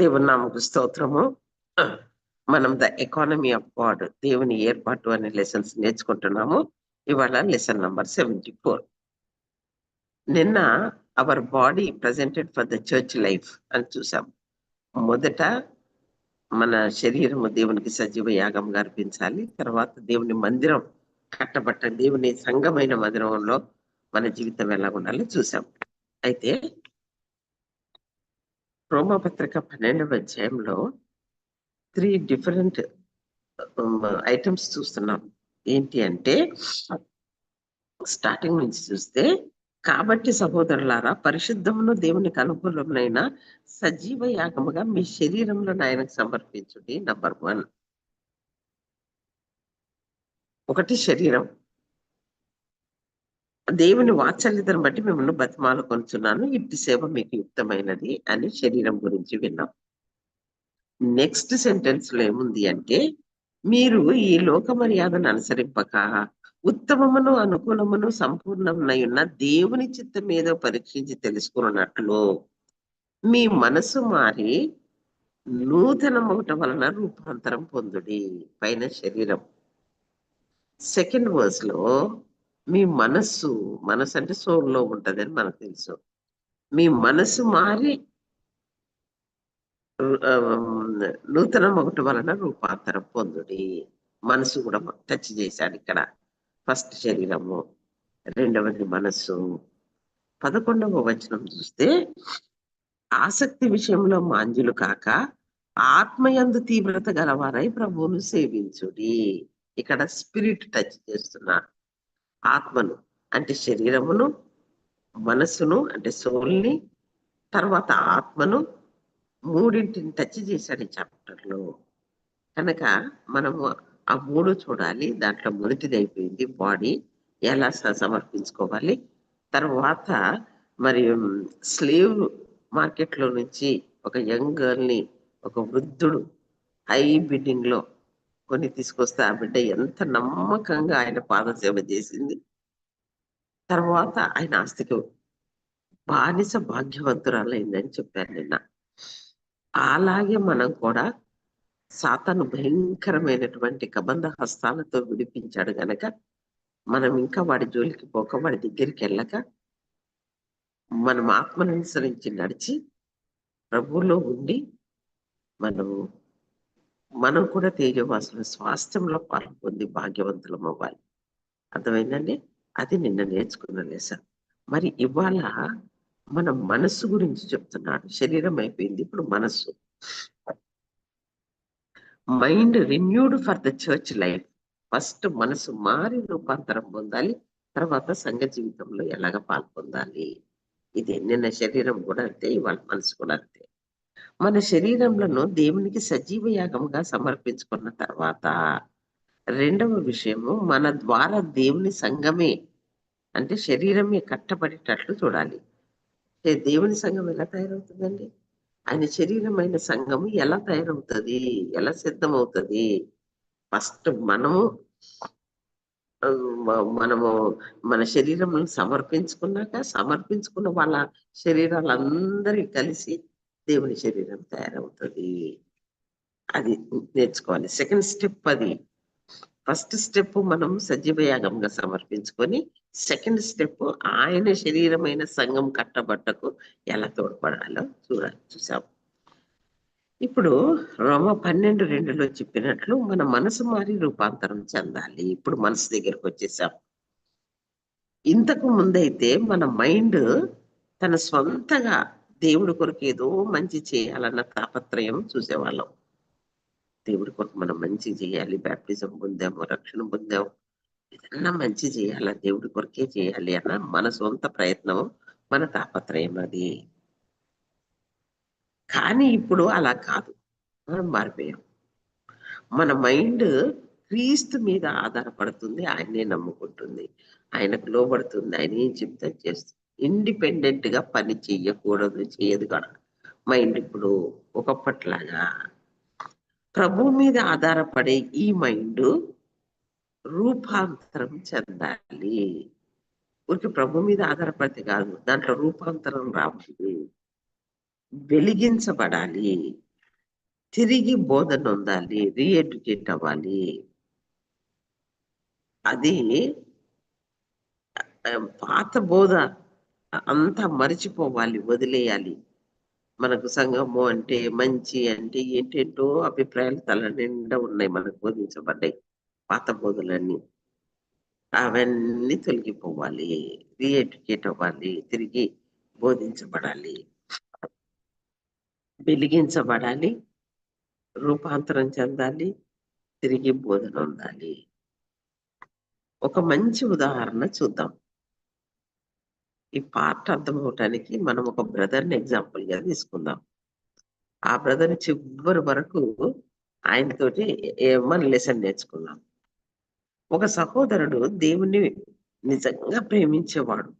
దేవుని నామకు స్తోత్రము. మనం ద ఎకానమీ ఆఫ్ గాడ్ దేవుని ఏర్పాటు అనే లెసన్స్ నేర్చుకుంటున్నాము. ఇవాళ లెసన్ నంబర్ సెవెంటీ ఫోర్. నిన్న our body presented for the church life అని చూసాం. మొదట మన శరీరము దేవునికి సజీవ యాగంగా అర్పించాలి. తర్వాత దేవుని మందిరం కట్టబట్ట దేవుని సంఘమైన మందిరంలో మన జీవితం ఎలా ఉండాలో చూసాం. అయితే రోమపత్రిక పన్నెండవ అధ్యాయంలో త్రీ డిఫరెంట్ ఐటమ్స్ చూస్తున్నాం. ఏంటి అంటే స్టార్టింగ్ నుంచి చూస్తే కాబట్టి సహోదరులారా పరిశుద్ధమును దేవునికి అనుకూలమైన సజీవ యాగముగా మీ శరీరంలో ఆయనకు సమర్పించుడి నంబర్ వన్ ఒకటి శరీరం. దేవుని వాత్సల్యతను బట్టి మిమ్మల్ని బతిమాలు కొనుచున్నాను ఇట్టి సేవ మీకు యుక్తమైనది అని శరీరం గురించి విన్నాం. నెక్స్ట్ సెంటెన్స్లో ఏముంది అంటే మీరు ఈ లోక మర్యాదను అనుసరింపక ఉత్తమమును అనుకూలమును సంపూర్ణమునై ఉన్న దేవుని చిత్తం ఏదో పరీక్షించి తెలుసుకున్నట్లు మీ మనసు మారి నూతనమవటం వలన రూపాంతరం పొందుడి పైన శరీరం. సెకండ్ వర్స్లో మీ మనస్సు మనసు అంటే సోల్లో ఉంటదని మనకు తెలుసు. మీ మనసు మారి నూతనం నూతన ఒకటి వలన రూపాంతరం పొందుడి. మనసు కూడా టచ్ చేశాడు ఇక్కడ. ఫస్ట్ శరీరము రెండవది మనస్సు. పదకొండవ వచనం చూస్తే ఆసక్తి విషయంలో మాంజులు కాక ఆత్మయందు తీవ్రత గలవారై ప్రభువును సేవించుడి. ఇక్కడ స్పిరిట్ టచ్ చేస్తున్నాడు ఆత్మను అంటే శరీరమును మనస్సును అంటే సోల్ని తర్వాత ఆత్మను మూడింటిని టచ్ చేశాడు ఈ చాప్టర్లో కనుక మనము ఆ మూడు చూడాలి దాంట్లో మొదటిది అయిపోయింది బాడీ ఎలా సమర్పించుకోవాలి. తర్వాత మరి స్లీవ్ మార్కెట్లో నుంచి ఒక యంగ్ గర్ల్ని ఒక వృద్ధుడు హై బిడ్డింగ్లో కొని తీసుకొస్తే ఆ బిడ్డ ఎంత నమ్మకంగా ఆయన పాదసేవ చేసింది. తర్వాత ఆయన ఆస్తికి బానిస భాగ్యవంతురాలైందని చెప్పారు నిన్న. అలాగే మనం కూడా సాతాను భయంకరమైనటువంటి కబంధ హస్తాలతో విడిపించాడు గనక మనం ఇంకా వాడి జోలికి పోక వాడి దగ్గరికి వెళ్ళక మనం ఆత్మను అనుసరించి నడిచి ప్రభువులో ఉండి మనము మనం కూడా తేజవాసుల స్వాస్థ్యంలో పాలు పొంది భాగ్యవంతులం అవ్వాలి అర్థమైందండి? అది నిన్న నేర్చుకున్న లెసన్ మరి ఇవాళ మన మనస్సు గురించి చెప్తున్నాడు. శరీరం అయిపోయింది. ఇప్పుడు మనస్సు. Mind renewed for the church life first మనసు మారి రూపాంతరం పొందాలి. తర్వాత సంఘ జీవితంలో ఎలాగ పాల్పొందాలి? ఇది నిన్న శరీరం కూడా అంతే ఇవాళ మనసు కూడా అంతే. మన శరీరంలో దేవునికి సజీవ యాగముగా సమర్పించుకున్న తర్వాత రెండవ విషయము మన ద్వారా దేవుని సంఘమే అంటే శరీరమే కట్టబడేటట్లు చూడాలి. దేవుని సంఘం ఎలా తయారవుతుందండి? ఆయన శరీరమైన సంఘము ఎలా తయారవుతుంది? ఎలా సిద్ధమవుతుంది? ఫస్ట్ మనము మనము మన శరీరం సమర్పించుకున్నాక సమర్పించుకున్న వాళ్ళ శరీరాలందరి కలిసి దేవుని శరీరం తయారవుతుంది. అది నేర్చుకోవాలి. సెకండ్ స్టెప్ అది. ఫస్ట్ స్టెప్ మనం సజీవయాగంగా సమర్పించుకొని సెకండ్ స్టెప్ ఆయన శరీరమైన సంఘం కట్టబట్టకు ఎలా తోడ్పడాలో చూడాలి చూసాం. ఇప్పుడు రోమ పన్నెండు రెండులో చెప్పినట్లు మన మనసు మారి రూపాంతరం చెందాలి. ఇప్పుడు మనసు దగ్గరకు వచ్చేసాం. ఇంతకు ముందైతే మన మైండ్ తన స్వంతగా దేవుడి కొరకు ఏదో మంచి చేయాలన్న తాపత్రయం చూసేవాళ్ళం. దేవుడి కొరకు మనం మంచి చేయాలి బ్యాప్టిజం పొందాము రక్షణ పొందాము ఏదన్నా మంచి చేయాలా దేవుడి కొరకే చేయాలి అన్న మన సొంత ప్రయత్నం మన తాపత్రయం అది. కానీ ఇప్పుడు అలా కాదు. మనం మారిపోయాం. మన మైండ్ క్రీస్తు మీద ఆధారపడుతుంది ఆయన్నే నమ్ముకుంటుంది. ఆయనకు లోబడుతుంది ఆయన ఏం చెప్తే చేస్తుంది. ఇండిపెండెంట్గా పని చేయకూడదు చేయదు కూడా మైండ్ ఇప్పుడు ఒకప్పట్లాగా ప్రభు మీద ఆధారపడే ఈ మైండ్ రూపాంతరం చెందాలి. ఊరికి ప్రభు మీద ఆధారపడితే కాదు దాంట్లో రూపాంతరం రావాలి. వెలిగించబడాలి. తిరిగి బోధన ఉండాలి రీఎడ్యుకేట్ అవ్వాలి. అది పాత బోధ అంతా మరిచిపోవాలి వదిలేయాలి. మనకు సంఘము అంటే మంచి అంటే ఏంటేంటో అభిప్రాయాలు తల నిండా ఉన్నాయి మనకు బోధించబడ్డాయి పాత బోధులన్నీ. అవన్నీ తొలగిపోవాలి రీఎడ్యుకేట్ అవ్వాలి తిరిగి బోధించబడాలి. వెలిగించబడాలి రూపాంతరం చెందాలి తిరిగి బోధన ఉండాలి. ఒక మంచి ఉదాహరణ చూద్దాం. ఈ పార్ట్ అర్థం అవటానికి మనం ఒక బ్రదర్ని ఎగ్జాంపుల్గా తీసుకుందాం. ఆ బ్రదర్ చివరి వరకు ఆయనతోటి ఏ- మన లెసన్ నేర్చుకున్నాం. ఒక సహోదరుడు దేవుణ్ణి నిజంగా ప్రేమించేవాడు.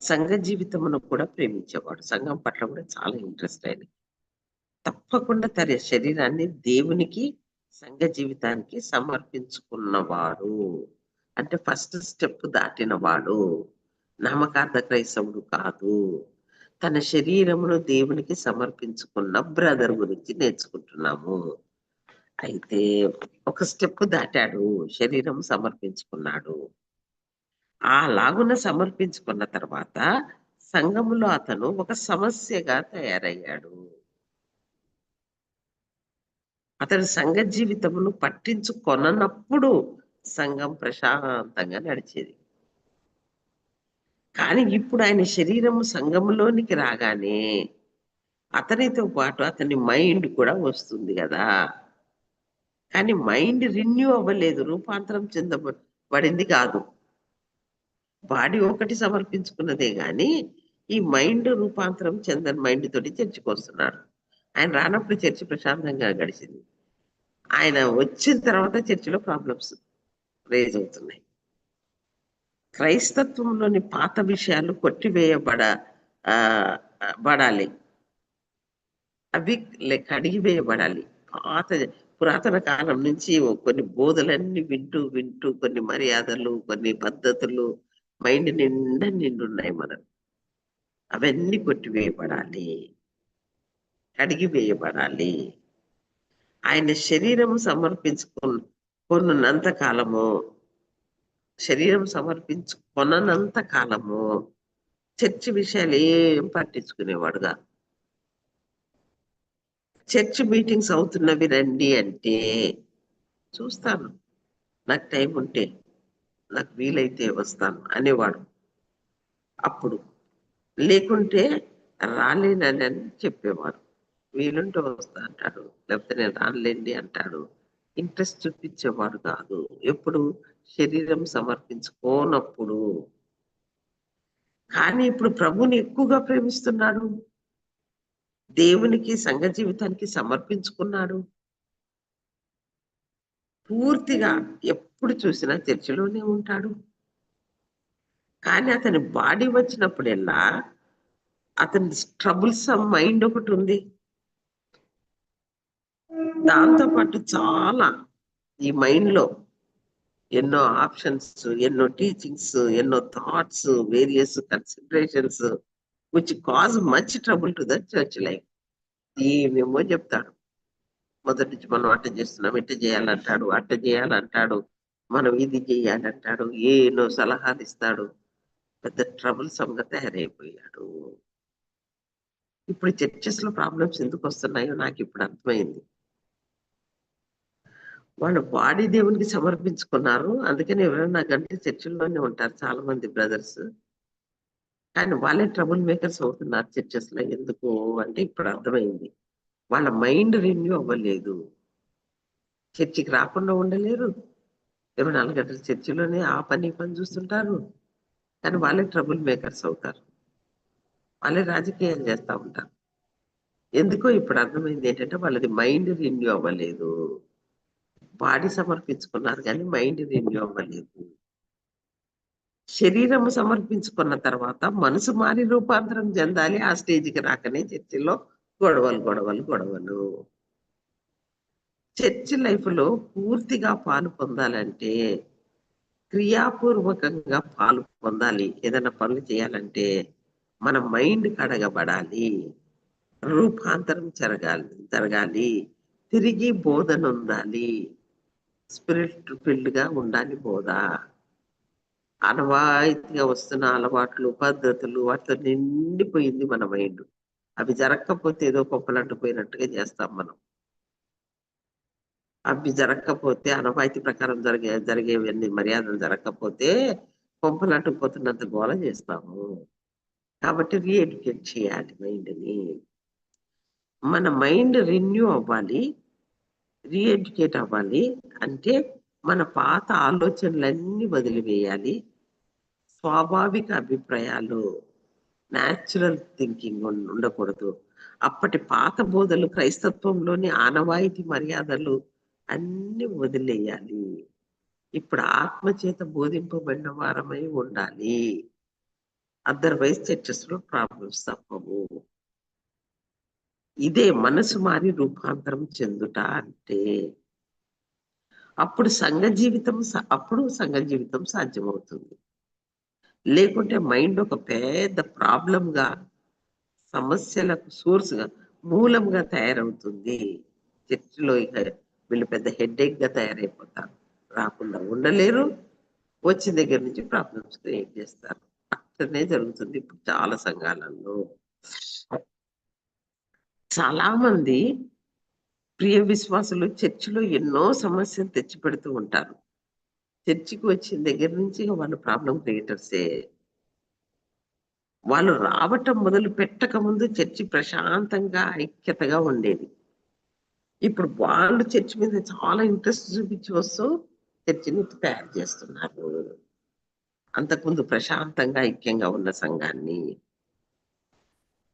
సంఘ జీవితమును కూడా ప్రేమించేవాడు. సంఘం పట్ల కూడా చాలా ఇంట్రెస్ట్ ఆయన తప్పకుండా తన శరీరాన్ని దేవునికి సంఘ జీవితానికి సమర్పించుకున్నవాడు. అంటే ఫస్ట్ స్టెప్ దాటినవాడు. నామకార్థ క్రైస్తవుడు కాదు. తన శరీరమును దేవునికి సమర్పించుకున్న బ్రదర్ గురించి నేర్చుకుంటున్నాము. అయితే ఒక స్టెప్ దాటాడు. శరీరం సమర్పించుకున్నాడు. ఆ లాగున సమర్పించుకున్న తర్వాత సంఘములో అతను ఒక సమస్యగా తయారయ్యాడు. అతను సంఘ జీవితమును పట్టించుకొననప్పుడు సంఘం ప్రశాంతంగా నడిచేది. కానీ ఇప్పుడు ఆయన శరీరము సంగములోనికి రాగానే అతనితో పాటు అతని మైండ్ కూడా వస్తుంది కదా. కానీ మైండ్ రిన్యూ అవ్వలేదు రూపాంతరం చెందబడింది కాదు. బాడీ ఒకటి సమర్పించుకున్నదే గాని ఈ మైండ్ రూపాంతరం చెందని మైండ్ తోటి చర్చకొస్తున్నాడు ఆయన రానప్పుడు చర్చి ప్రశాంతంగా గడిచింది. ఆయన వచ్చిన తర్వాత చర్చిలో ప్రాబ్లమ్స్ రేజ్ అవుతున్నాయి. క్రైస్తత్వంలోని పాత విషయాలు కొట్టివేయబడ ఆ, బడాలి. అవి లే- కడిగివేయబడాలి. పాత పురాతన కాలం నుంచి కొన్ని బోధలన్నీ వింటూ వింటూ కొన్ని మర్యాదలు కొన్ని పద్ధతులు మైండ్ నిండా నిండున్నాయి మనం అవన్నీ కొట్టివేయబడాలి. కడిగివేయబడాలి. ఆయన శరీరం సమర్పించుకున్న కొన్నంత కాలము శరీరం సమర్పించుకొనంత కాలము చర్చి విషయాలు ఏం పట్టించుకునేవాడుగా? చర్చ్ మీటింగ్స్ అవుతున్నవి రండి అంటే చూస్తాను. నాకు టైం ఉంటే నాకు వీలైతే వస్తాను అనేవాడు. అప్పుడు లేకుంటే రాలేనని అని చెప్పేవాడు. వీలుంటే వస్తా అంటాడు. లేకపోతే నేను రానులేండి అంటాడు. ఇంట్రెస్ట్ చూపించేవాడు కాదు. ఎప్పుడు శరీరం సమర్పించుకోనప్పుడు. కానీ ఇప్పుడు ప్రభుని ఎక్కువగా ప్రేమిస్తున్నాడు. దేవునికి సంఘ జీవితానికి సమర్పించుకున్నాడు. పూర్తిగా ఎప్పుడు చూసినా చర్చిలోనే ఉంటాడు. కానీ అతని బాడీ వచ్చినప్పుడెల్లా అతని స్ట్రబుల్స్ మైండ్ ఒకటి ఉంది. దాంతో పాటు చాలా ఈ మైండ్లో ఎన్నో ఆప్షన్స్ ఎన్నో టీచింగ్స్ ఎన్నో thoughts various considerations which cause much trouble to the church life ఏమేమో చెప్తాడు. మొదటి నుంచి మనం అట్ట చేస్తున్నాం ఇట్ట చేయాలంటాడు అట్ట చేయాలంటాడు మనం ఇది చేయాలంటాడు ఏనో సలహాలు ఇస్తాడు. పెద్ద ట్రబుల్ సమ్గా తయారైపోయాడు. ఇప్పుడు చర్చెస్లో ప్రాబ్లమ్స్ ఎందుకు వస్తున్నాయో నాకు ఇప్పుడు అర్థమైంది. వాళ్ళు బాడీ దేవునికి సమర్పించుకున్నారు. అందుకని ఎవరైనా గంట చర్చిల్లోనే ఉంటారు చాలా మంది బ్రదర్స్. కానీ వాళ్ళే ట్రబుల్ మేకర్స్ అవుతున్నారు చర్చెస్లో ఎందుకు అంటే ఇప్పుడు అర్థమైంది. వాళ్ళ మైండ్ రెన్యూ అవ్వలేదు. చర్చికి రాకుండా ఉండలేరు. ఇరవై నాలుగు గంటల చర్చిలోనే ఆ పని ఈ పని చూస్తుంటారు. కానీ వాళ్ళే ట్రబుల్ మేకర్స్ అవుతారు. వాళ్ళే రాజకీయాలు చేస్తూ ఉంటారు. ఎందుకో ఇప్పుడు అర్థమైంది ఏంటంటే వాళ్ళది మైండ్ రెన్యూ అవ్వలేదు. బాడీ సమర్పించుకున్నారు కానీ మైండ్ రెన్యూ అవ్వలేదు శరీరం సమర్పించుకున్న తర్వాత మనసు మారి రూపాంతరం చెందాలి. ఆ స్టేజ్కి రాకనే చర్చిలో గొడవలు గొడవలు గొడవలు. చర్చి లైఫ్లో పూర్తిగా పాలు పొందాలంటే క్రియాపూర్వకంగా పాలు పొందాలి. ఏదైనా పనులు చేయాలంటే మన మైండ్ కడగబడాలి రూపాంతరం జరగాలి జరగాలి. తిరిగి బోధన ఉండాలి స్పిరిట్ ఫిల్డ్గా ఉండాలి బోధ. అనవాయితీగా వస్తున్న అలవాట్లు పద్ధతులు వాటితో నిండిపోయింది మన మైండ్ అవి జరగకపోతే ఏదో పోయినట్టుగా చేస్తాం మనం. అవి జరగకపోతే అనవాయితీ ప్రకారం జరిగే జరిగేవన్నీ మర్యాదలు జరగకపోతే పోతున్నంత గోల చేస్తాము. కాబట్టి రీఎడ్యుకేట్ చేయాలి మైండ్ని మన మైండ్ రిన్యూ అవ్వాలి. రీఎడ్యుకేట్ అవ్వాలి. అంటే మన పాత ఆలోచనలన్నీ వదిలివేయాలి. స్వాభావిక అభిప్రాయాలు న్యాచురల్ థింకింగ్ ఉండకూడదు. అప్పటి పాత బోధలు క్రైస్తత్వంలోని ఆనవాయితీ మర్యాదలు అన్ని వదిలేయాలి. ఇప్పుడు ఆత్మచేత బోధింపబడిన వారమై ఉండాలి. అదర్వైజ్ చర్చస్లో ప్రాబ్లమ్స్ తప్పవు. ఇదే మనసు మారి రూపాంతరం చెందుట అంటే అప్పుడు సంఘ జీవితం అప్పుడు సంఘ జీవితం సాధ్యమవుతుంది. లేకుంటే మైండ్ ఒక పెద్ద ప్రాబ్లంగా సమస్యలకు సోర్స్గా మూలంగా తయారవుతుంది. చర్చిలో ఇక వీళ్ళు పెద్ద హెడ్ఏక్గా తయారైపోతారు. రాకుండా ఉండలేరు. వచ్చిన దగ్గర నుంచి ప్రాబ్లమ్స్ క్రియేట్ చేస్తారు? అట్లనే జరుగుతుంది ఇప్పుడు చాలా సంఘాలలో. చాలా మంది ప్రియ విశ్వాసులు చర్చిలో ఎన్నో సమస్యలు తెచ్చి పెడుతూ ఉంటారు. చర్చికి వచ్చిన దగ్గర నుంచి వాళ్ళు ప్రాబ్లం క్రియేటర్సే. వాళ్ళు రావటం మొదలు పెట్టక ముందు చర్చి ప్రశాంతంగా ఐక్యతగా ఉండేది. ఇప్పుడు వాళ్ళు చర్చి మీద చాలా ఇంట్రెస్ట్ చూపించి వస్తూ చర్చిని తయారు చేస్తున్నారు. అంతకుముందు ప్రశాంతంగా ఐక్యంగా ఉన్న సంఘాన్ని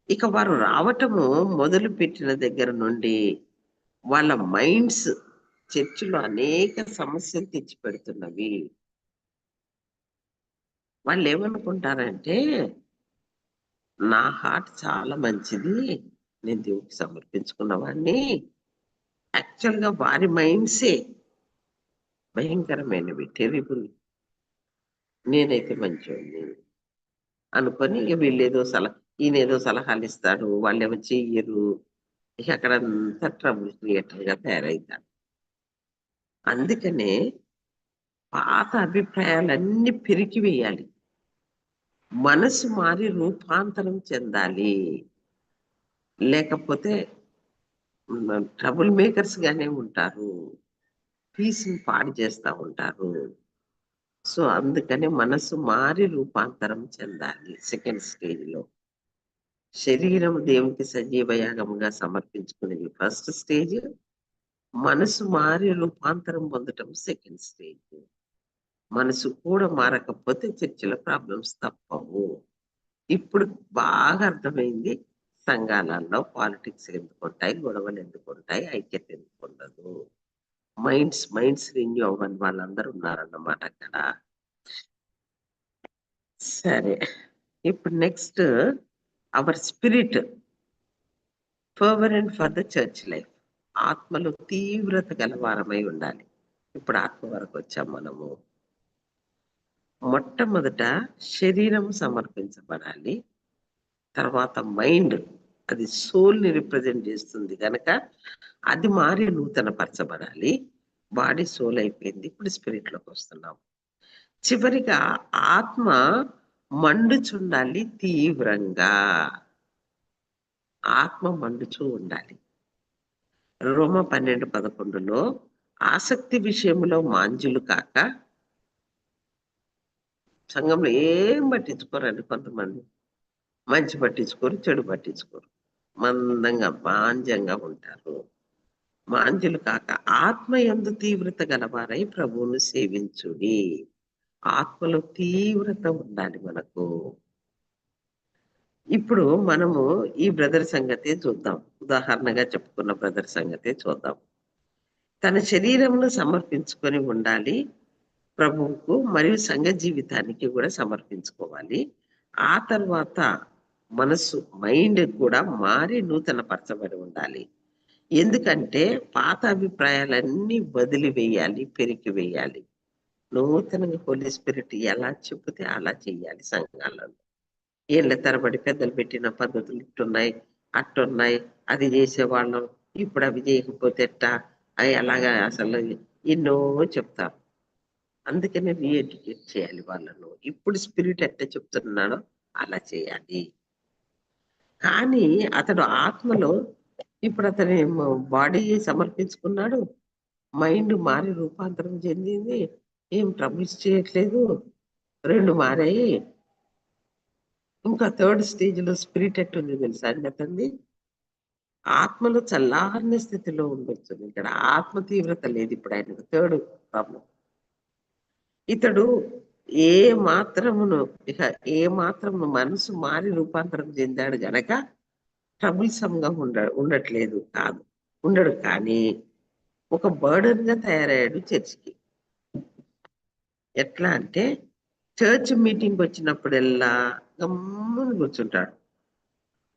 ఇక వారు రావటము మొదలు పెట్టిన దగ్గర నుండి వాళ్ళ మైండ్స్ చర్చిలో అనేక సమస్యలు తెచ్చి పెడుతున్నవి. వాళ్ళు ఏమనుకుంటారంటే నా హార్ట్ చాలా మంచిది నేను దేవుడికి సమర్పించుకున్న వాడిని. యాక్చువల్గా వారి మైండ్సే భయంకరమైనవి టెరిబుల్. నేనైతే మంచివాడిని అనుకొని ఇక వీళ్ళేదో సలహా ఈయన ఏదో సలహాలు ఇస్తాడు వాళ్ళు ఏమో చెయ్యరు. ఇక అక్కడ అంతా ట్రబుల్ క్రియేటర్గా తయారవుతాడు అందుకనే పాత అభిప్రాయాలన్నీ పెరిగి వేయాలి. మనసు మారి రూపాంతరం చెందాలి. లేకపోతే ట్రబుల్ మేకర్స్ గానే ఉంటారు. పీస్ని పాడు చేస్తూ ఉంటారు. సో అందుకని మనసు మారి రూపాంతరం చెందాలి సెకండ్ స్టేజ్లో. శరీరం దేవునికి సజీవయాగముగా సమర్పించుకునేది ఫస్ట్ స్టేజ్ మనసు మారి రూపాంతరం పొందటం సెకండ్ స్టేజ్ మనసు కూడా మారకపోతే చర్చల ప్రాబ్లమ్స్ తప్పవు. ఇప్పుడు బాగా అర్థమైంది. సంఘాలలో పాలిటిక్స్ ఎందుకుంటాయి గొడవలు ఎందుకుంటాయి ఐక్యత ఎందుకు ఉండదు? మైండ్స్ మైండ్స్ రిన్యూ అవ్వని వాళ్ళందరూ ఉన్నారన్నమాట అక్కడ. సరే. ఇప్పుడు next our spirit fervent for the church life ఆత్మలో తీవ్రత గలవారమై ఉండాలి. ఇప్పుడు ఆత్మ వరకు వచ్చాం మనము. మొట్టమొదట శరీరం సమర్పించబడాలి. తర్వాత మైండ్ అది సోల్ని రిప్రజెంట్ చేస్తుంది కనుక అది మారి నూతనపరచబడాలి. బాడీ సోల్ అయిపోయింది. ఇప్పుడు స్పిరిట్లోకి వస్తున్నాం. చివరిగా ఆత్మ మండుచుండాలి తీవ్రంగా. ఆత్మ మండుచూ ఉండాలి. రోమ పన్నెండు పదకొండులో ఆసక్తి విషయంలో మాంజులు కాక సంఘంలో ఏం పట్టించుకోరండి కొంతమంది. మంచి పట్టించుకోరు చెడు పట్టించుకోరు. మందంగా మాంజంగా ఉంటారు. మాంజులు కాక ఆత్మ ఎందు తీవ్రత గలవారై ప్రభువును సేవించుడి. ఆత్మలో తీవ్రత ఉండాలి మనకు. ఇప్పుడు మనము ఈ బ్రదర్ సంగతి చూద్దాం. ఉదాహరణగా చెప్పుకున్న బ్రదర్ సంగతి చూద్దాం. తన శరీరంను సమర్పించుకొని ఉండాలి. ప్రభువుకు మరియు సంఘ జీవితానికి కూడా సమర్పించుకోవాలి. ఆ తర్వాత మనసు మైండ్ కూడా మారి నూతన పరచబడి ఉండాలి. ఎందుకంటే పాత అభిప్రాయాలన్నీ వదిలివేయాలి పెరిగి వేయాలి నూతనంగా హోలీ స్పిరిట్ ఎలా చెబితే అలా చెయ్యాలి సంఘాలలో. ఏళ్ళ తరబడి పెద్దలు పెట్టిన పద్ధతులు ఇట్టున్నాయి అట్టున్నాయి అది చేసేవాళ్ళం ఇప్పుడు అవి చేయకపోతే ఎట్టా? అవి అలాగా అసలు ఎన్నో చెప్తారు. అందుకనే రీఎడ్యుకేట్ చేయాలి వాళ్ళను. ఇప్పుడు స్పిరిట్ ఎట్ట చెప్తున్నాడో అలా చేయాలి. కానీ అతడు ఆత్మలో ఇప్పుడు అతని బాడీ సమర్పించుకున్నాడు. మైండ్ మారి రూపాంతరం చెందింది. ఏం ట్రబుల్స్ చేయట్లేదు. రెండు మారాయి. ఇంకా థర్డ్ స్టేజ్లో స్పిరిట్ ఎట్టుంది తెలుసా అండి అతన్ని ఆత్మలో చల్లారిన స్థితిలో ఉండొచ్చు. ఇక్కడ ఆత్మ తీవ్రత లేదు ఇప్పుడు ఆయనకు. థర్డ్ ప్రాబ్లం ఇతడు ఏ మాత్రమును ఇక ఏ మాత్రమును మనసు మారి రూపాంతరం చెందాడు గనక ట్రబుల్సమ్గా ఉండ ఉండట్లేదు కాదు. ఉండడు కానీ ఒక బర్డన్గా తయారయ్యాడు చర్చికి. ఎట్లా అంటే చర్చ్ మీటింగ్ వచ్చినప్పుడెల్లా గమ్మున కూర్చుంటాడు.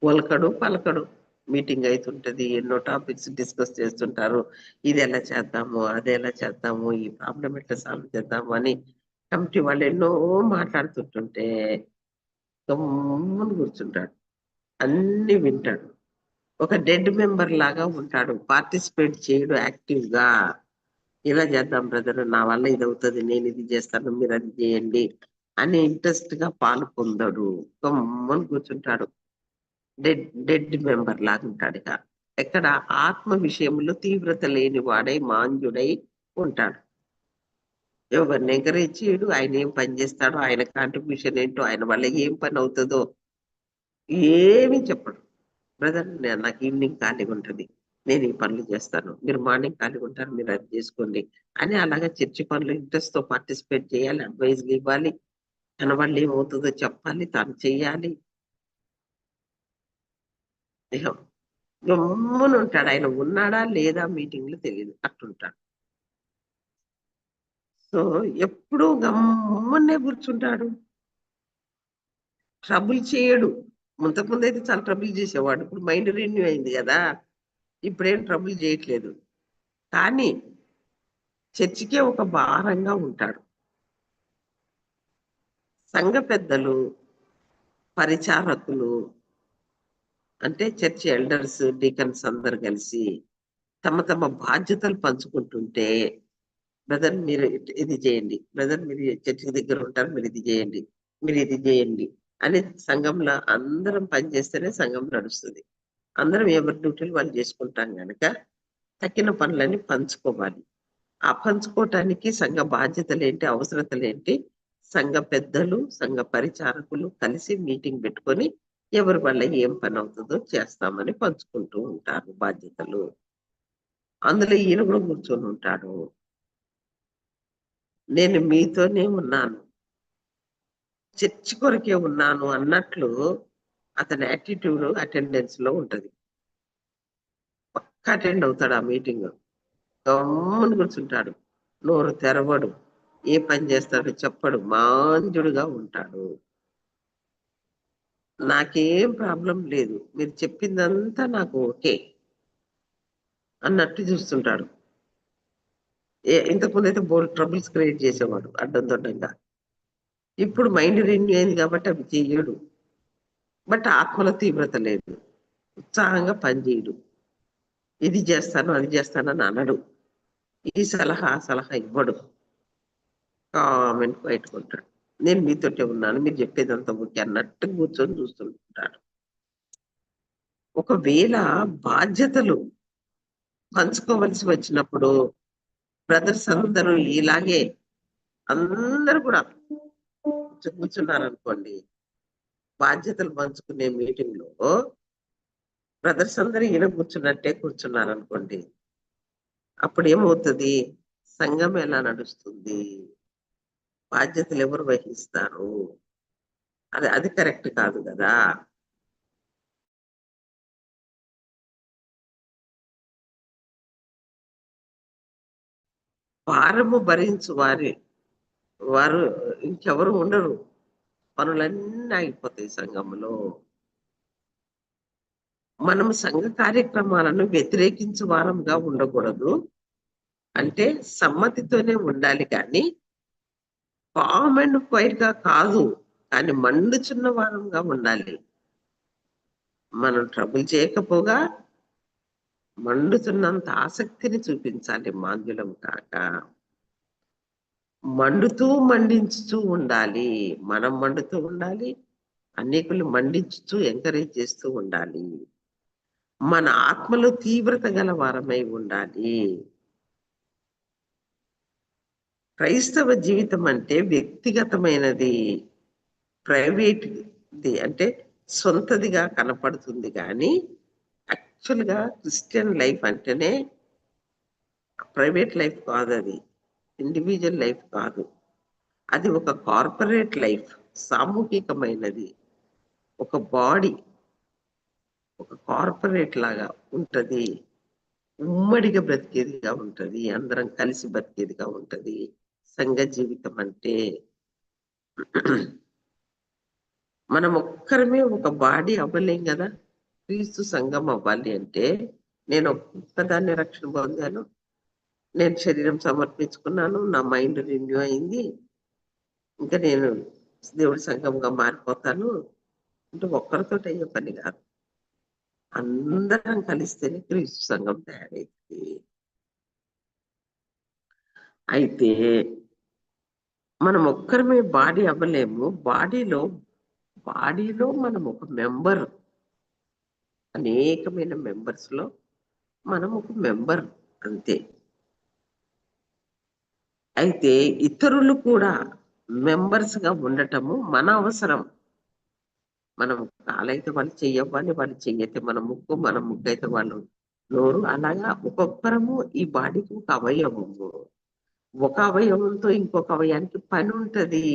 ఒలకడు పలకడు మీటింగ్ అవుతుంటది ఎన్నో టాపిక్స్ డిస్కస్ చేస్తుంటారు. ఇది ఎలా చేద్దాము అది ఎలా చేద్దాము ఈ ప్రాబ్లం ఎట్లా సాల్వ్ చేద్దాము అని కమిటీ వాళ్ళు ఎన్నో మాట్లాడుతుంటుంటే గమ్మున కూర్చుంటాడు. అన్ని వింటాడు. ఒక డెడ్ మెంబర్ లాగా ఉంటాడు. పార్టిసిపేట్ చేయడు యాక్టివ్గా. ఇలా చేద్దాం బ్రదర్ నా వల్ల ఇది అవుతుంది నేను ఇది చేస్తాను మీరు అది చేయండి అని ఇంట్రెస్ట్గా పాలు పొందడు. గమ్మని కూర్చుంటాడు. డెడ్ డెడ్ మెంబర్ లాగుంటాడు ఇక. ఎక్కడ ఆత్మ విషయంలో తీవ్రత లేని వాడై మాంజుడై ఉంటాడు. ఎవరిని ఎంకరేజ్ చేయడు ఆయన ఏం పని చేస్తాడో ఆయన కాంట్రిబ్యూషన్ ఏంటో ఆయన వల్ల ఏం పని అవుతుందో ఏమీ చెప్పడు. బ్రదర్ నాకు ఈవినింగ్ ఖాళీగా ఉంటుంది. నేను ఈ పనులు చేస్తాను. మీరు మార్నింగ్ ఖాళీగా ఉంటారు మీరు అది చేసుకోండి అని అలాగా చర్చి పనులు ఇంట్రెస్ట్తో పార్టిసిపేట్ చేయాలి అడ్వైజ్ ఇవ్వాలి తన వాళ్ళు ఏమవుతుందో చెప్పాలి తాను చెయ్యాలి. గమ్మున ఉంటాడు ఆయన ఉన్నాడా లేదా మీటింగ్లో తెలియదు. అట్టుంటాడు. సో ఎప్పుడూ గమ్మునే కూర్చుంటాడు. ట్రబుల్ చేయడు. ముంతకుముందు అయితే చాలా ట్రబుల్ చేసేవాడు. ఇప్పుడు మైండ్ రెన్యూ అయింది కదా. ఇప్పుడేం ట్రబుల్ చేయట్లేదు. కానీ చర్చికే ఒక భారంగా ఉంటాడు. సంఘ పెద్దలు పరిచారకులు అంటే చర్చి ఎల్డర్స్ డీకన్స్ అందరు కలిసి తమ తమ బాధ్యతలు పంచుకుంటుంటే బ్రదర్ మీరు ఇది చేయండి. బ్రదర్ మీరు చర్చి దగ్గర ఉంటారు మీరు ఇది చేయండి. మీరు ఇది చేయండి. అని సంఘంలో అందరం పనిచేస్తేనే సంఘం నడుస్తుంది. అందరం ఎవరి డ్యూటీలు వాళ్ళు చేసుకుంటాం కనుక తక్కిన పనులన్నీ పంచుకోవాలి. ఆ పంచుకోవటానికి సంఘ బాధ్యతలు ఏంటి అవసరతలు ఏంటి సంఘ పెద్దలు సంఘ పరిచారకులు కలిసి మీటింగ్ పెట్టుకొని ఎవరి వల్ల ఏం పని అవుతుందో చేస్తామని పంచుకుంటూ ఉంటారు బాధ్యతలు. అందులో ఈయన కూడా కూర్చొని ఉంటాడు. నేను మీతోనే ఉన్నాను. చర్చి కొరకే ఉన్నాను అన్నట్లు అతని యాటిట్యూడ్ అటెండెన్స్లో ఉంటది. పక్క అటెండ్ అవుతాడు ఆ మీటింగ్ గమ్మున కూర్చుంటాడు. నోరు తెరవడు. ఏ పని చేస్తాడో చెప్పడు. మాంజుడుగా ఉంటాడు. నాకేం ప్రాబ్లం లేదు. మీరు చెప్పిందంతా నాకు ఓకే అన్నట్టు చూస్తుంటాడు. ఏ- ఇంతకుముందు అయితే బోల్డ్ ట్రబుల్స్ క్రియేట్ చేసేవాడు అడ్డం దొడ్డంగా. ఇప్పుడు మైండ్ రెన్యూ అయింది కాబట్టి అవి చెయ్యడు బట్ ఆత్మలో తీవ్రత లేదు. ఉత్సాహంగా పనిచేయడు. ఇది చేస్తాను అది చేస్తాను అని అనడు. ఈ సలహా సలహా ఇవ్వడు. కామెంట్ బయటకుంటాడు నేను మీతోటే ఉన్నాను మీరు చెప్పేదంతా ఓకే అన్నట్టు కూర్చొని చూస్తుంటాడు. ఒకవేళ బాధ్యతలు పంచుకోవలసి వచ్చినప్పుడు బ్రదర్స్ అందరూ ఇలాగే అందరూ కూడా కూర్చున్నారనుకోండి కూర్చున్నారు అనుకోండి బాధ్యతలు పంచుకునే మీటింగ్లో బ్రదర్స్ అందరూ ఈయన కూర్చున్నట్టే కూర్చున్నారు అనుకోండి అప్పుడు ఏమవుతుంది సంఘం ఎలా నడుస్తుంది? బాధ్యతలు ఎవరు వహిస్తారు? అది అది కరెక్ట్ కాదు కదా? భారము భరించు వారి వారు ఇంకెవరు ఉండరు. పనులన్నీ ఆగిపోతాయి సంఘంలో మనం సంఘ కార్యక్రమాలను వ్యతిరేకించు వారంగా ఉండకూడదు. అంటే సమ్మతితోనే ఉండాలి కానీ పామ్ అండ్ ఫైర్గా కాదు కానీ మండుచున్న వారంగా ఉండాలి. మనం ట్రబుల్ చేయకపోగా మండుతున్నంత ఆసక్తిని చూపించాలి మాంద్యులం కాక. మండుతూ మండించుతూ ఉండాలి. మనం మండుతూ ఉండాలి. అనేకులు మండించుతూ ఎంకరేజ్ చేస్తూ ఉండాలి. మన ఆత్మలో తీవ్రత గల వారమై ఉండాలి. క్రైస్తవ జీవితం అంటే వ్యక్తిగతమైనది ప్రైవేట్ అంటే సొంతదిగా కనపడుతుంది కానీ యాక్చువల్గా క్రిస్టియన్ లైఫ్ అంటేనే ప్రైవేట్ లైఫ్ కాదు అది ఇండివిజువల్ లైఫ్ కాదు. అది ఒక కార్పొరేట్ లైఫ్ సామూహికమైనది. ఒక బాడీ ఒక కార్పొరేట్ లాగా ఉంటుంది. ఉమ్మడిగా బ్రతికేదిగా ఉంటుంది. అందరం కలిసి బ్రతికేదిగా ఉంటుంది. సంఘ జీవితం అంటే మనం ఒక్కరమే ఒక బాడీ అవ్వలేం కదా. క్రీస్తు సంఘం అవ్వాలి అంటే నేను ఒక్కదాన్ని రక్షణ పొందాను. నేను శరీరం సమర్పించుకున్నాను నా మైండ్ రిన్యూ అయింది. ఇంకా నేను దేవుడి సంఘంగా మారిపోతాను. అంటే ఒక్కరితో అయ్యే పని కాదు. అందరం కలిస్తేనే క్రీస్తు సంఘం తయారైంది. అయితే మనం ఒక్కరమే బాడీ అవ్వలేము. బాడీలో బాడీలో మనం ఒక మెంబర్. అనేకమైన మెంబర్స్లో మనం ఒక మెంబర్ అంతే. అయితే ఇతరులు కూడా మెంబర్స్గా ఉండటము మన అవసరం. మనం కాలైతే వాళ్ళు చెయ్యవ్వాలి వాళ్ళు చెయ్యతే మన ముక్కు మన ముక్కు అయితే వాళ్ళు నోరు. అలాగా ఒక్కొక్కరము ఈ బాడీకి ఒక అవయవము. ఒక అవయవంతో ఇంకొక అవయానికి పని ఉంటది.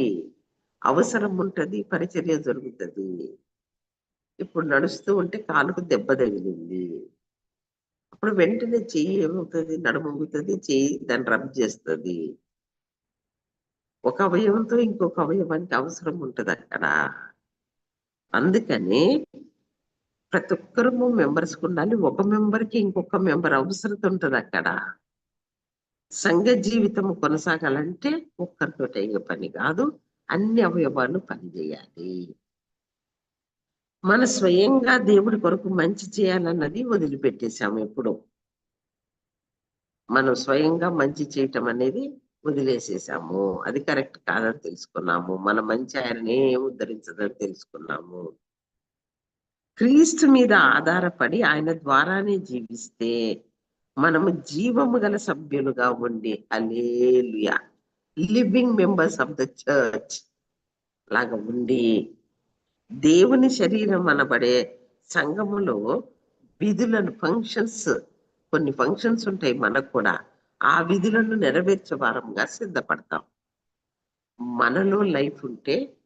అవసరం ఉంటది పరిచర్య జరుగుతుంది. ఇప్పుడు నడుస్తూ ఉంటే కాలుకు దెబ్బ తగిలింది. అప్పుడు వెంటనే చెయ్యి ఏమవుతుంది? నడుమొంగుతుంది చెయ్యి దాన్ని రబ్ చేస్తుంది. ఒక అవయవంతో ఇంకొక అవయవానికి అవసరం ఉంటుంది అక్కడ. అందుకని ప్రతి ఒక్కరము మెంబర్స్ ఉండాలి. ఒక మెంబర్కి ఇంకొక మెంబర్ అవసరం ఉంటుంది అక్కడ. సంఘ జీవితం కొనసాగాలంటే ఒక్కరితో అయ్యే పని కాదు. అన్ని అవయవాలు పనిచేయాలి మన స్వయంగా దేవుడి కొరకు మంచి చేయాలన్నది వదిలిపెట్టేశాము ఎప్పుడు. మనం స్వయంగా మంచి చేయటం అనేది వదిలేసేసాము. అది కరెక్ట్ కాదని తెలుసుకున్నాము. మన మంచి ఆయననే ఉద్ధరించదని తెలుసుకున్నాము. క్రీస్తు మీద ఆధారపడి ఆయన ద్వారానే జీవిస్తే మనము జీవము గల సభ్యులుగా ఉండి alleluia living members of the church లాగా ఉండి దేవుని శరీరం అనబడే సంఘములో విధులను ఫంక్షన్స్ కొన్ని ఫంక్షన్స్ ఉంటాయి మనకు కూడా. ఆ విధులను నెరవేర్చే వారంగా సిద్ధపడతాం. మనలో లైఫ్ ఉంటే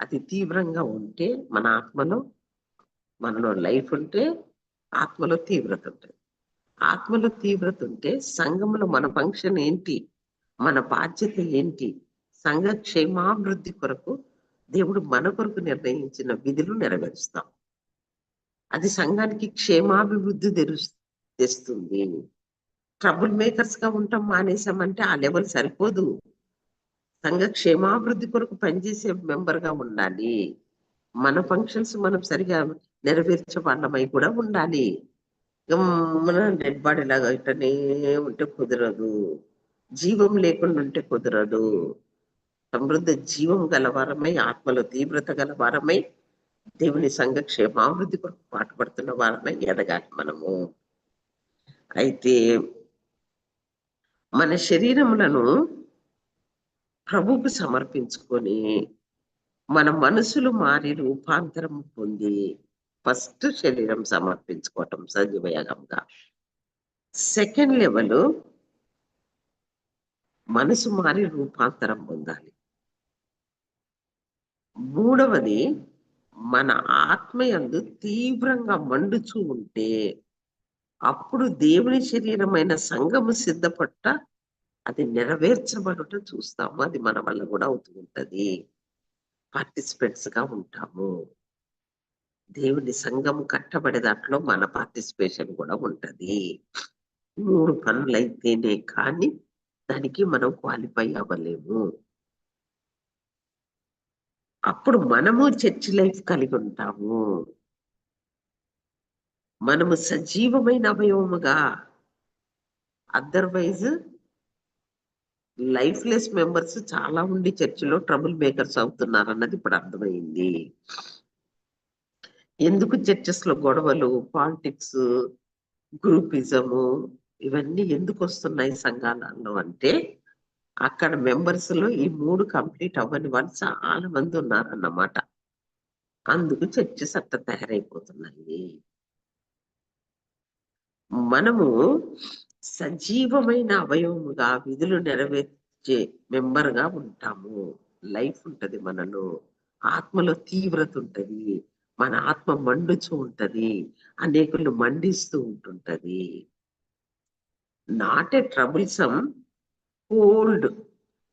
అది తీవ్రంగా ఉంటే మన ఆత్మలో మనలో లైఫ్ ఉంటే ఆత్మలో తీవ్రత ఉంటుంది. ఆత్మలో తీవ్రత ఉంటే సంఘంలో మన ఫంక్షన్ ఏంటి మన బాధ్యత ఏంటి సంఘ క్షేమాభివృద్ధి కొరకు దేవుడు మన కొరకు నిర్ణయించిన విధులు నెరవేరుస్తాం. అది సంఘానికి క్షేమాభివృద్ధి తెరు తెస్తుంది. ట్రబుల్ మేకర్స్గా ఉంటాం మానేసామంటే ఆ లెవెల్ సరిపోదు. సంఘ క్షేమాభివృద్ధి కొరకు పనిచేసే మెంబర్గా ఉండాలి. మన ఫంక్షన్స్ మనం సరిగా నెరవేర్చే వాళ్ళమై కూడా ఉండాలి. మన డెడ్ బాడీ లాగా ఇట్టనే ఉంటే కుదరదు. జీవం లేకుండా ఉంటే కుదరదు. సమృద్ధ జీవం గలవారమై ఆత్మలో తీవ్రత గలవారమై దేవుని సంఘ క్షేమాభివృద్ధి కొరకు పాటుపడుతున్న వారమై ఎదగాలి మనము. అయితే మన శరీరములను ప్రభుకు సమర్పించుకొని మన మనసులు మారి రూపాంతరం పొంది ఫస్ట్ శరీరం సమర్పించుకోవటం సజీవయాగంగా సెకండ్ లెవెల్ మనసు మారి రూపాంతరం పొందాలి. మూడవది మన ఆత్మయందు తీవ్రంగా మండుచూ ఉంటే అప్పుడు దేవుని శరీరమైన సంఘము సిద్ధపట్ట అది నెరవేర్చబడుట చూస్తాము. అది మన వల్ల కూడా అవుతూ ఉంటది. పార్టిసిపెంట్స్గా ఉంటాము. దేవుని సంఘం కట్టబడే దాంట్లో మన పార్టిసిపేషన్ కూడా ఉంటది. మూడు పనులు అయితేనే కానీ దానికి మనం క్వాలిఫై అవ్వలేము. అప్పుడు మనము చర్చ్ లైఫ్ కలిగి ఉంటాము. మనము సజీవమైన అవయవముగా అదర్వైజ్ లైఫ్లెస్ మెంబర్స్ చాలా ఉండి చర్చిలో ట్రబుల్ మేకర్స్ అవుతున్నారు అన్నది ఇప్పుడు అర్థమైంది. ఎందుకు చర్చెస్లో గొడవలు పాలిటిక్స్ గ్రూపిజము ఇవన్నీ ఎందుకు వస్తున్నాయి సంఘాలలో అంటే అక్కడ మెంబర్స్లో ఈ మూడు కంప్లీట్ అవ్వని వాళ్ళు చాలా మంది ఉన్నారన్నమాట. అందుకు చర్చెస్ అట్ట తయారైపోతున్నాయి. మనము సజీవమైన అవయవముగా విధులు నెరవేర్చే మెంబర్గా ఉంటాము. లైఫ్ ఉంటది మనలో. ఆత్మలో తీవ్రత ఉంటది. మన ఆత్మ మండుచూ ఉంటది. అనేకులు మండిస్తూ ఉంటుంటది. Not a troublesome old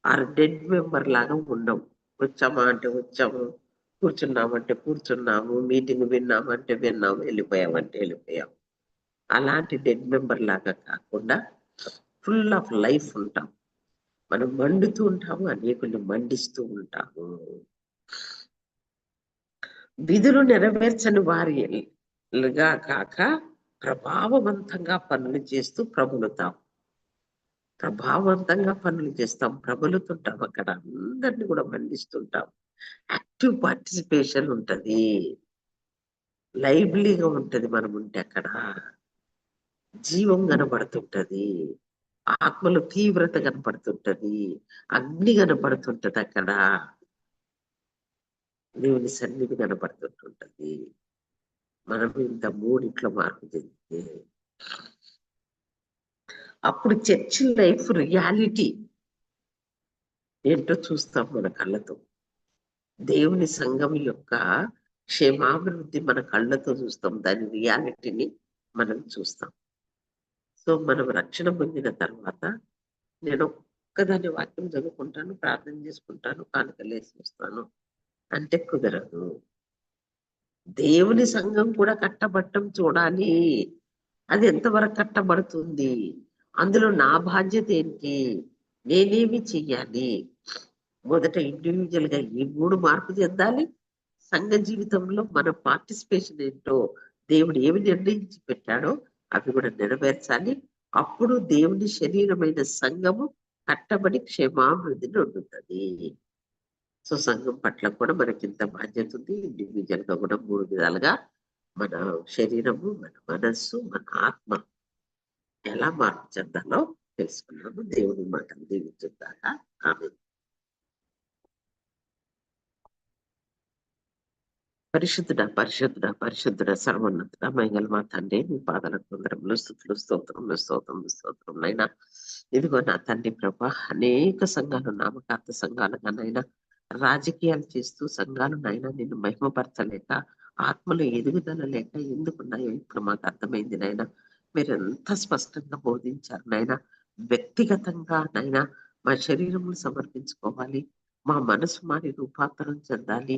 or dead member లాగా ఉండవు వచ్చామా అంటే వచ్చాము. కూర్చున్నామంటే కూర్చున్నాము. మీటింగ్ విన్నామంటే విన్నాము. వెళ్ళిపోయామంటే వెళ్ళిపోయాము. అలాంటి డెడ్ మెంబర్ లాగా కాకుండా ఫుల్ ఆఫ్ లైఫ్ ఉంటాం. మనం మండుతూ ఉంటాము అనేకుల్ని మండిస్తూ ఉంటాము. విధులు నెరవేర్చని వారిగా కాక ప్రభావవంతంగా పనులు చేస్తూ ప్రబలుతాం. ప్రభావవంతంగా పనులు చేస్తాం ప్రబలుతుంటాం. అక్కడ అందరిని కూడా మండిస్తుంటాం. యాక్టివ్ పార్టిసిపేషన్ ఉంటది. లైవ్లీగా ఉంటది మనం ఉంటే అక్కడ. జీవం కనబడుతుంటది. ఆత్మలో తీవ్రత కనపడుతుంటది అగ్ని కనపడుతుంటది అక్కడ. దేవుని సన్నిధి కనపడుతుంటుంటది మనం ఇంత మూడిట్లో మార్పు చెందితే అప్పుడు చర్చ్ లైఫ్ రియాలిటీ ఏంటో చూస్తాం మన కళ్ళతో. దేవుని సంఘం యొక్క క్షేమాభివృద్ధి మన కళ్ళతో చూస్తాం. దాని రియాలిటీని మనం చూస్తాం. సో మనం రక్షణ పొందిన తర్వాత నేను ఒక్కదాని వాక్యం చదువుకుంటాను ప్రార్థన చేసుకుంటాను కానుకలేసి వస్తాను. అంటే కుదరదు. దేవుని సంఘం కూడా కట్టబట్టం చూడాలి. అది ఎంతవరకు కట్టబడుతుంది? అందులో నా బాధ్యత ఏంటి? నేనేమి చెయ్యాలి? మొదట ఇండివిజువల్గా ఈ మూడు మార్పు చెందాలి. సంఘ జీవితంలో మన పార్టిసిపేషన్ ఏంటో దేవుడు ఏమి నిర్ణయించి పెట్టాడో అవి కూడా నెరవేర్చాలి. అప్పుడు దేవుని శరీరమైన సంఘము కట్టబడి క్షేమాభివృద్ధిని ఉండుతుంది సో సంఘం పట్ల కూడా మనకి ఇంత బాధ్యత ఉంది. ఇండివిజువల్గా కూడా మూడు విధాలుగా మన శరీరము మన మనస్సు మన ఆత్మ ఎలా మార్పు చెందాలో తెలుసుకున్నాము. దేవుని మాటలు దీవించుద్దాక ఆమె పరిశుద్ధుడ పరిశుద్ధుడ పరిశుద్ధుడ సర్వోన్నతుడ మంగళ మా తండ్రి మీ పాదాల కొందరంలో స్థుతులు స్తోత్రములు స్తోత్రములు స్తోత్రం నైనా ఇదిగో నా తండ్రి ప్రభ అనేక సంఘాలు నామకార్థ సంఘాలుగా నైనా రాజకీయాలు చేస్తూ సంఘాలు నైనా నిన్ను మహిమపరచలేక ఆత్మలు ఎదుగుదల లేక ఎందుకున్నాయో ఇప్పుడు మాకు అర్థమైంది నాయన మీరు ఎంత స్పష్టంగా బోధించారు నాయన వ్యక్తిగతంగా నైనా మా శరీరములు సమర్పించుకోవాలి. మా మనసు మారి రూపాంతరం చెందాలి.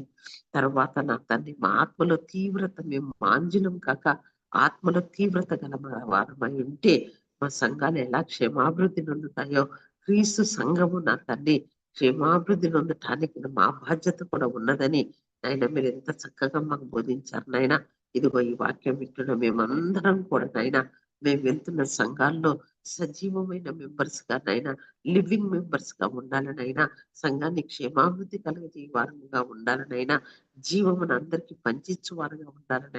తర్వాత నా తండ్రి మా ఆత్మలో తీవ్రత మేము మాంజనం కాక ఆత్మలో తీవ్రత గల వారమై ఉంటే మా సంఘాలు ఎలా క్షేమాభివృద్ధి నొందుతాయో క్రీస్తు సంఘము నా తండ్రి క్షేమాభివృద్ధి నొందటానికి మా బాధ్యత కూడా ఉన్నదని నాయన మీరు ఎంత చక్కగా మాకు బోధించారు నాయన. ఇదిగో ఈ వాక్యం వింటున్న మేమందరం కూడా నాయన మేము వెళ్తున్న సంఘాల్లో సజీవమైన మెంబర్స్గా నైనా లివింగ్ మెంబర్స్గా ఉండాలనైనా సంఘాన్ని క్షేమాభివృద్ధి కలిగే వారంగా ఉండాలనైనా జీవమును అందరికి పంచించు వారుగా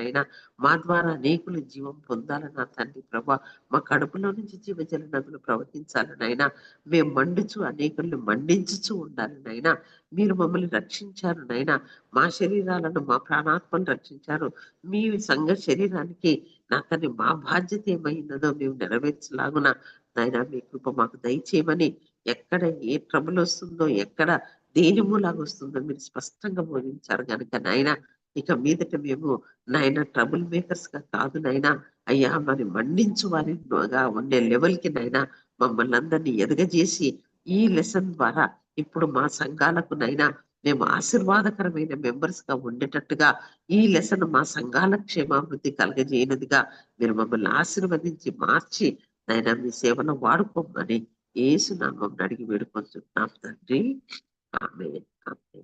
ఆయన మా ద్వారా అనేకులు జీవం పొందాలన్న తండ్రి ప్రభా మా కడుపులో నుంచి జీవజల నదులు ప్రవహించాలని ఆయన మేము మండుచు అనేకులను మండించుచు ఉండాలనైనా మీరు మమ్మల్ని రక్షించారు నైనా మా శరీరాలను మా ప్రాణాత్మను రక్షించారు. మీ సంఘ శరీరానికి నా తండ్రి మా బాధ్యత ఏమైనదో మేము నెరవేర్చలాగున నాయన మీ కృప మాకు దయచేయమని ఎక్కడ ఏ ట్రబుల్ వస్తుందో ఎక్కడ దేని మూలాగా వస్తుందో మీరు స్పష్టంగా బోధించారు కనుక నాయన ఇక మీదట మేము నాయన ట్రబుల్ మేకర్స్గా కాదు నాయన. అయ్యా మరి మండించు వారిగా ఉండే లెవెల్కి నాయన మమ్మల్ని అందరినీ ఎదగజేసి ఈ లెసన్ ద్వారా ఇప్పుడు మా సంఘాలకు నైనా మేము ఆశీర్వాదకరమైన మెంబర్స్గా ఉండేటట్టుగా ఈ లెసన్ మా సంఘాల క్షేమాభివృద్ధి కలగజేయనదిగా మీరు మమ్మల్ని ఆశీర్వదించి మార్చి నాయన మీ సేవలో వాడుకోమని ఏసునామం అడిగి అడిగి వేడుకొంచున్నాం తండ్రి. ఆమె ఆమె